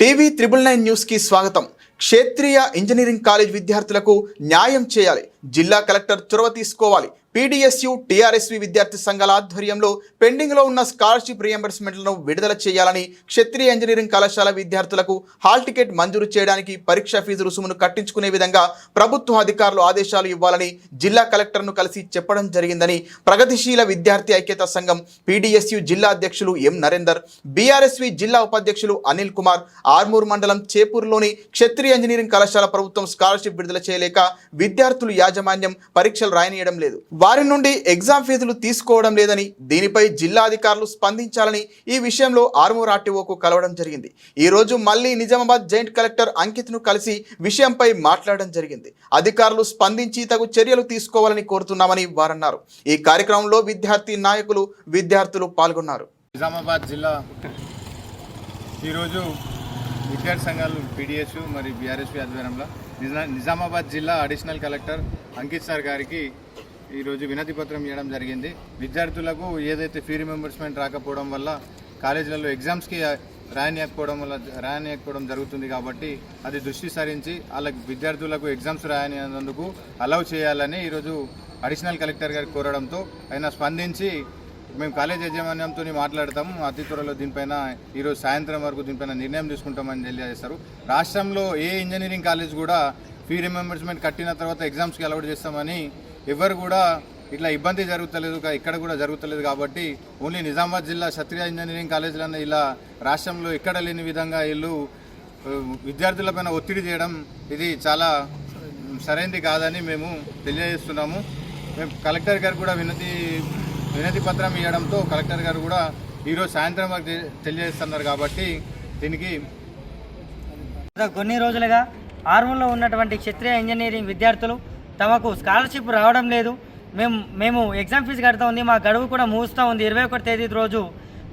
TV triple nine న్యూస్కి స్వాగతం. క్షేత్రీయ engineering college విద్యార్థులకు న్యాయం చేయాలి. జిల్లా కలెక్టర్ చొరవ తీసుకోవాలి. పీడీఎస్యు టీఆర్ఎస్వి విద్యార్థి సంఘాల ఆధ్వర్యంలో పెండింగ్లో ఉన్న స్కాలర్షిప్ రియంబర్స్మెంట్లను విడుదల చేయాలని క్షత్రియ ఇంజనీరింగ్ కళాశాల విద్యార్థులకు హాల్ టికెట్ మంజూరు చేయడానికి పరీక్ష ఫీజు రుసుమును కట్టించుకునే విధంగా ప్రభుత్వ అధికారులు ఆదేశాలు ఇవ్వాలని జిల్లా కలెక్టర్ను కలిసి చెప్పడం జరిగిందని ప్రగతిశీల విద్యార్థి ఐక్యత సంఘం పీడీఎస్యు జిల్లా అధ్యక్షులు ఎం నరేందర్ బీఆర్ఎస్వి జిల్లా ఉపాధ్యక్షులు అనిల్ కుమార్ ఆర్మూర్ మండలం చేపూర్లోని క్షత్రియ ఇంజనీరింగ్ కళాశాల ప్రభుత్వం స్కాలర్షిప్ విడుదల చేయలేక విద్యార్థులు యాజమాన్యం పరీక్షలు రాయనీయడం లేదు. వారి నుండి ఎగ్జామ్ ఫీజులు తీసుకోవడం లేదని దీనిపై జిల్లా అధికారులు స్పందించాలని ఈ విషయంలో ఆర్మూర్ ఆర్టీఓకు కలవడం జరిగింది. ఈ రోజు మళ్ళీ నిజామాబాద్ జాయింట్ కలెక్టర్ అంకిత్ను కలిసి విషయంపై మాట్లాడడం జరిగింది. అధికారులు స్పందించి తగు చర్యలు తీసుకోవాలని కోరుతున్నామని వారన్నారు. ఈ కార్యక్రమంలో విద్యార్థి నాయకులు విద్యార్థులు పాల్గొన్నారు. నిజామాబాద్ జిల్లా ఈరోజు విద్యార్థి సంఘాలు పీడిఎస్ మరియు బీఆర్ఎస్పీ ఆధ్వర్యంలో నిజా నిజామాబాద్ జిల్లా అడిషనల్ కలెక్టర్ అంకిత్ సార్ గారికి ఈరోజు వినతి పత్రం ఇవ్వడం జరిగింది. విద్యార్థులకు ఏదైతే ఫీ రిమెంబర్స్మెంట్ రాకపోవడం వల్ల కాలేజీలలో ఎగ్జామ్స్కి రాయనీయకపోవడం వల్ల రాయనీయకపోవడం జరుగుతుంది కాబట్టి అది దృష్టి సారించి వాళ్ళకి విద్యార్థులకు ఎగ్జామ్స్ రాయనందుకు అలౌ చేయాలని ఈరోజు అడిషనల్ కలెక్టర్ గారికి కోరడంతో ఆయన స్పందించి మేము కాలేజ్ యాజమాన్యంతో మాట్లాడతాం అతి త్వరలో దీనిపైన ఈరోజు సాయంత్రం వరకు దీనిపైన నిర్ణయం తీసుకుంటామని తెలియజేస్తారు రాష్ట్రంలో ఏ ఇంజనీరింగ్ కాలేజ్ కూడా ఫీ రిమెంబర్స్మెంట్ కట్టిన తర్వాత ఎగ్జామ్స్కి అలౌట్ చేస్తామని ఎవరు కూడా ఇట్లా ఇబ్బంది జరుగుతలేదు ఇక్కడ కూడా జరుగుతలేదు కాబట్టి ఓన్లీ నిజామాబాద్ జిల్లా క్షత్రియ ఇంజనీరింగ్ కాలేజీలన్న ఇలా రాష్ట్రంలో ఎక్కడ లేని విధంగా వీళ్ళు విద్యార్థులపైన ఒత్తిడి చేయడం ఇది చాలా సరైనది కాదని మేము తెలియజేస్తున్నాము. మేము కలెక్టర్ గారు కూడా వినతి వినతి పత్రం ఇవ్వడంతో కలెక్టర్ గారు కూడా ఈరోజు సాయంత్రం వరకు తె- తెలియజేస్తున్నారు కాబట్టి దీనికి కొన్ని రోజులుగా ఆర్మూర్లో ఉన్నటువంటి క్షత్రియ ఇంజనీరింగ్ విద్యార్థులు తమకు స్కాలర్షిప్ రావడం లేదు. మేము మేము ఎగ్జామ్ ఫీజు కడతా ఉంది మా గడువు కూడా ముగుస్తూ ఉంది. ఇరవై ఒకటి తేదీ రోజు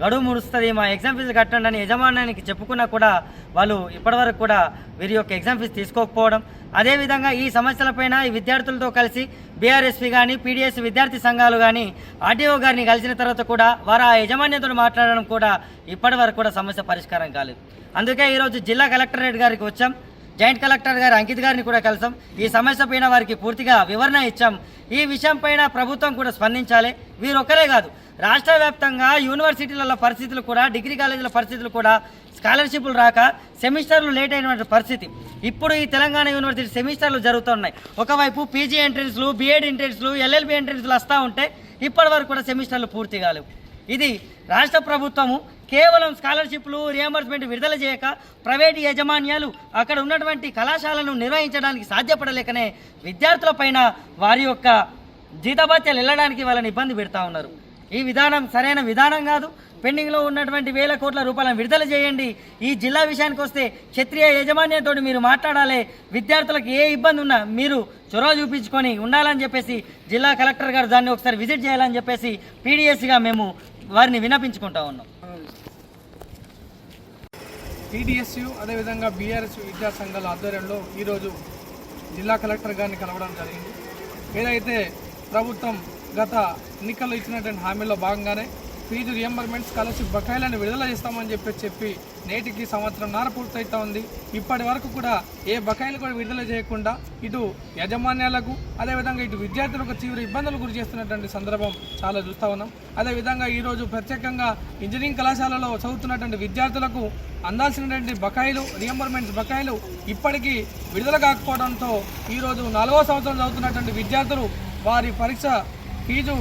గడువు ముడుస్తుంది మా ఎగ్జామ్ ఫీజు కట్టండి అని యజమానానికి చెప్పుకున్నా కూడా వాళ్ళు ఇప్పటివరకు కూడా వీరి యొక్క ఎగ్జామ్ ఫీజు తీసుకోకపోవడం. అదేవిధంగా ఈ సమస్యలపైన ఈ విద్యార్థులతో కలిసి బీఆర్ఎస్పీ కానీ పీడిఎస్ విద్యార్థి సంఘాలు కానీ ఆర్టీఓ గారిని కలిసిన తర్వాత కూడా వారు ఆ యజమాన్యంతో మాట్లాడడం కూడా ఇప్పటివరకు కూడా సమస్య పరిష్కారం కాలేదు. అందుకే ఈరోజు జిల్లా కలెక్టరేట్ గారికి వచ్చాం. జాయింట్ కలెక్టర్ గారు అంకిత్ గారిని కూడా కలిసాం. ఈ సమస్య పైన వారికి పూర్తిగా వివరణ ఇచ్చాం. ఈ విషయం పైన ప్రభుత్వం కూడా స్పందించాలి. వీరొక్కరే కాదు రాష్ట్ర వ్యాప్తంగా యూనివర్సిటీల పరిస్థితులు కూడా డిగ్రీ కాలేజీల పరిస్థితులు కూడా స్కాలర్షిప్లు రాక సెమిస్టర్లు లేట్ అయినటువంటి పరిస్థితి. ఇప్పుడు ఈ తెలంగాణ యూనివర్సిటీ సెమిస్టర్లు జరుగుతున్నాయి. ఒకవైపు పీజీ ఎంట్రన్స్లు బీఎడ్ ఎంట్రన్స్లు ఎల్ఎల్బి ఎంట్రన్స్లు వస్తూ ఉంటే ఇప్పటి వరకు కూడా సెమిస్టర్లు పూర్తి కాలేవు. ఇది రాష్ట్ర ప్రభుత్వము. కేవలం స్కాలర్షిప్లు రియంబర్స్మెంట్ విడుదల చేయక ప్రైవేట్ యాజమాన్యాలు అక్కడ ఉన్నటువంటి కళాశాలను నిర్వహించడానికి సాధ్యపడలేకనే విద్యార్థులపైన వారి యొక్క జీతభత్యాలు వెళ్ళడానికి వాళ్ళని ఇబ్బంది పెడతా ఉన్నారు. ఈ విధానం సరైన విధానం కాదు. పెండింగ్లో ఉన్నటువంటి వేల కోట్ల రూపాయలను విడుదల చేయండి. ఈ జిల్లా విషయానికి వస్తే క్షత్రియ యాజమాన్యంతో మీరు మాట్లాడాలి. విద్యార్థులకు ఏ ఇబ్బంది ఉన్నా మీరు చొరవ చూపించుకొని ఉండాలని చెప్పేసి జిల్లా కలెక్టర్ గారు దాన్ని ఒకసారి విజిట్ చేయాలని చెప్పేసి పీడిఎస్గా మేము వారిని విన్నపించుకుంటా ఉన్నాం. టీడీఎస్యు అదేవిధంగా బీఆర్ఎస్ విద్యా సంఘాల ఆధ్వర్యంలో ఈరోజు జిల్లా కలెక్టర్ గారిని కలవడం జరిగింది. ఏదైతే ప్రభుత్వం గత ఎన్నికల్లో ఇచ్చినటువంటి హామీలో భాగంగానే ఫీజు రియంబర్మెంట్ స్కాలర్షిప్ బకాయిలను విడుదల చేస్తామని చెప్పి చెప్పి నేటికి సంవత్సరం నార పూర్తయితా ఉంది ఇప్పటి వరకు కూడా ఏ బకాయిలు కూడా విడుదల చేయకుండా ఇటు యాజమాన్యాలకు అదేవిధంగా ఇటు విద్యార్థులకు తీవ్ర ఇబ్బందులు గురి చేస్తున్నటువంటి సందర్భం చాలా చూస్తూ ఉన్నాం. అదేవిధంగా ఈరోజు ప్రత్యేకంగా ఇంజనీరింగ్ కళాశాలలో చదువుతున్నటువంటి విద్యార్థులకు అందాల్సినటువంటి బకాయిలు రియంబర్మెంట్స్ బకాయిలు ఇప్పటికీ విడుదల కాకపోవడంతో ఈరోజు నాలుగో సంవత్సరం చదువుతున్నటువంటి విద్యార్థులు వారి పరీక్ష ఫీజు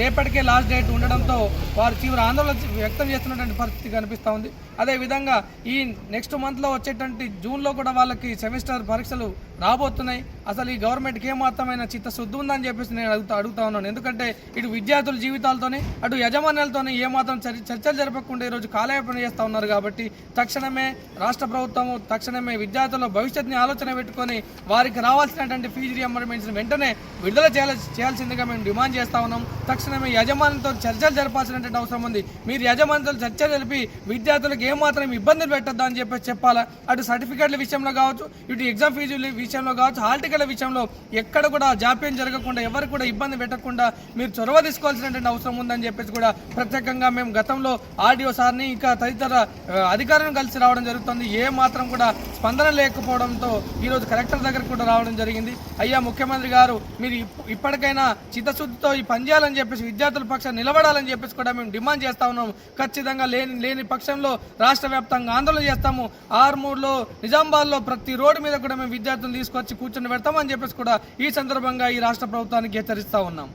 రేపటికే లాస్ట్ డేట్ ఉండడంతో వారు తీవ్ర ఆందోళన వ్యక్తం చేస్తున్నటువంటి పరిస్థితి కనిపిస్తూ ఉంది. అదేవిధంగా ఈ నెక్స్ట్ మంత్లో వచ్చేటువంటి జూన్లో కూడా వాళ్ళకి సెమిస్టర్ పరీక్షలు రాబోతున్నాయి. అసలు ఈ గవర్నమెంట్కి ఏమాత్రమైన చిత్తశుద్ధి ఉందని చెప్పేసి నేను అడుగుతా అడుగుతా ఉన్నాను. ఎందుకంటే ఇటు విద్యార్థుల జీవితాలతోనే అటు యజమానులతోనే ఏమాత్రం చర్చలు జరపకుండా ఈరోజు కాలయాపన చేస్తూ ఉన్నారు కాబట్టి తక్షణమే రాష్ట్ర ప్రభుత్వము తక్షణమే విద్యార్థుల భవిష్యత్తుని ఆలోచన పెట్టుకొని వారికి రావాల్సినటువంటి ఫీజు రియంబర్మెంట్స్ వెంటనే విడుదల చేయాల్సిందిగా మేము డిమాండ్ చేస్తా ఉన్నాం. తక్షణమే యజమానులతో చర్చలు జరపాల్సినటువంటి అవసరం ఉంది. మీరు యజమానులతో చర్చలు జరిపి విద్యార్థులకు ఏమాత్రం ఇబ్బందులు పెట్టద్దు అని చెప్పేసి చెప్పాలా? అటు సర్టిఫికేట్ల విషయంలో కావచ్చు ఇటు ఎగ్జామ్ ఫీజుల విషయం విషయంలో కావచ్చు హాల్ విషయంలో ఎక్కడ కూడా జాప్యం జరగకుండా ఎవరు కూడా ఇబ్బంది పెట్టకుండా మీరు చొరవ తీసుకోవాల్సినటువంటి అవసరం ఉందని చెప్పేసి కూడా ప్రత్యేకంగా మేము గతంలో ఆర్డీఓ సార్ని ఇంకా తదితర అధికారులను కలిసి రావడం జరుగుతుంది. ఏ మాత్రం కూడా స్పందన లేకపోవడంతో ఈరోజు కలెక్టర్ దగ్గర కూడా రావడం జరిగింది. అయ్యా ముఖ్యమంత్రి గారు మీరు ఇప్పటికైనా చిత్తశుద్ధితో ఈ పనిచేయాలని చెప్పేసి విద్యార్థుల పక్షాన్ని నిలబడాలని చెప్పేసి కూడా మేము డిమాండ్ చేస్తా ఉన్నాం ఖచ్చితంగా లేని లేని పక్షంలో రాష్ట్ర వ్యాప్తంగా ఆందోళన చేస్తాము. ఆర్మూర్లో నిజామాబాద్లో ప్రతి రోడ్డు మీద కూడా మేము విద్యార్థులు తీసుకొచ్చి కూర్చొని పెడతామని చెప్పేసి కూడా ఈ సందర్భంగా ఈ రాష్ట్ర ప్రభుత్వానికి హెచ్చరిస్తా ఉన్నాం.